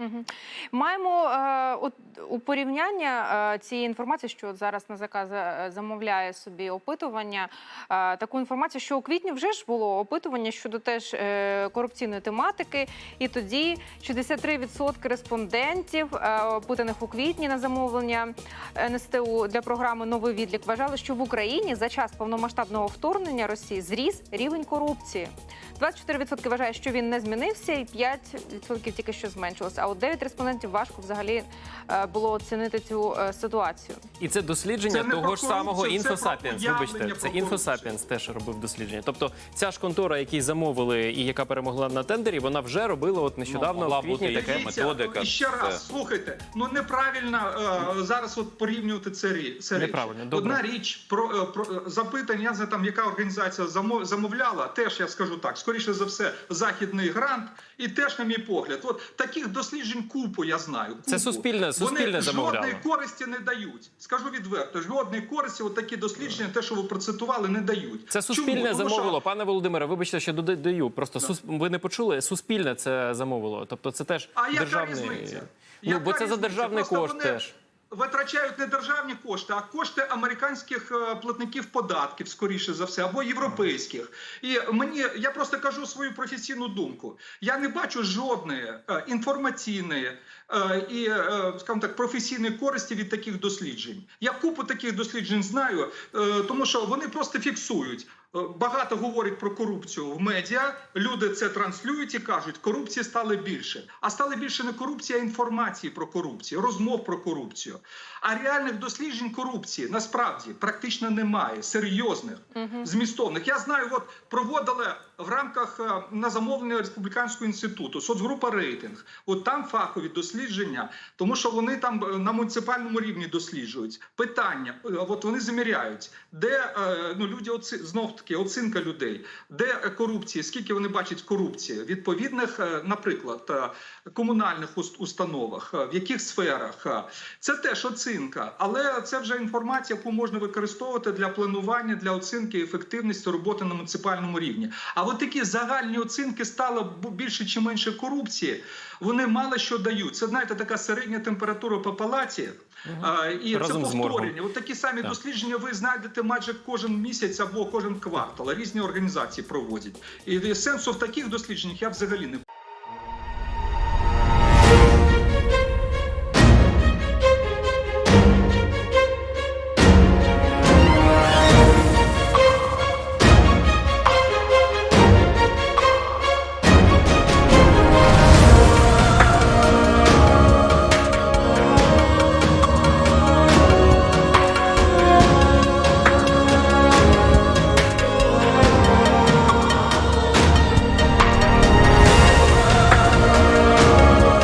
Мгм. Маємо е, от, у порівняння е, цієї інформації, що зараз НАЗК за- замовляє собі опитування, е, таку інформацію, що у квітні вже ж було опитування щодо теж е, корупційної тематики, і тоді 63% респондентів, е, опитаних у квітні на замовлення НСТУ для програми Новий відлік вважали, що в Україні за час повномасштабного вторгнення Росії зріс рівень корупції. 24% вважає, що він не змінився, і 5% тільки що зменшилося. А от 9 респондентів важко взагалі е, було оцінити цю е, ситуацію. І це дослідження Це того ж самого Інфосапіенс. Вибачте, це Інфосапіенс теж робив дослідження. Тобто ця ж контора, який замовили і яка перемогла на тендері, вона вже робила от нещодавно могла в квітні таке. Дивіться, методика, І ще це- раз, слухайте, ну неправильно е, зараз от порівнювати це, рі- це речі. Неправильно, добре. Одна річ про, е, про запитання, я не знаю, там яка організація замов, замовляла, теж я скажу так, скоріше за все, західний грант, і теж, на мій погляд, от таких досліджень купу я знаю. Купу. Це суспільне- суспільне Вони замовляло. жодної користі не дають. Скажу відверто, жодної користі, от такі дослідження, те, що ви процитували, не дають. Це Чому? суспільне Тому що- замовило, пане Володимире. Вибачте, що додаю. Просто сус... ви не почули. Суспільне це замовило. Тобто, це теж А яка різниця? Ну Яка бо це за державний Просто кошт вони теж. Витрачають не державні кошти, а кошти американських е, платників податків, скоріше за все, або європейських. І мені я просто кажу свою професійну думку. Я не бачу жодної е, інформаційної е, і, скажімо так, професійної користі від таких досліджень. Я купу таких досліджень знаю, тому що вони просто фіксують. Е, Багато говорять про корупцію в медіа. Люди це транслюють і кажуть, корупції стало більше. А стали більше не корупція, а інформації про корупцію, розмов про корупцію. А реальних досліджень корупції насправді практично немає, серйозних, змістовних. Я знаю, от проводили в рамках е, на замовлення республіканського інституту соцгрупа рейтинг. От там фахові дослідження, тому що вони там е, на муніципальному рівні досліджують питання. е, От вони заміряють, де ну люди оці знов таки оцінка людей, де корупція, скільки вони бачать корупції, відповідних, наприклад, комунальних установах, в яких сферах це теж оцінка, але це вже інформація, яку можна використовувати для планування, для оцінки ефективності роботи на муніципальному рівні. А от такі загальні оцінки стало більше чи менше корупції. Вони мало що дають. Це знаєте, така середня температура по палаті, е, і Разом це повторення. От такі самі Так. дослідження ви знайдете майже кожен місяць або кожен квартал. Різні організації проводять. І сенсу в таких дослідженнях я взагалі не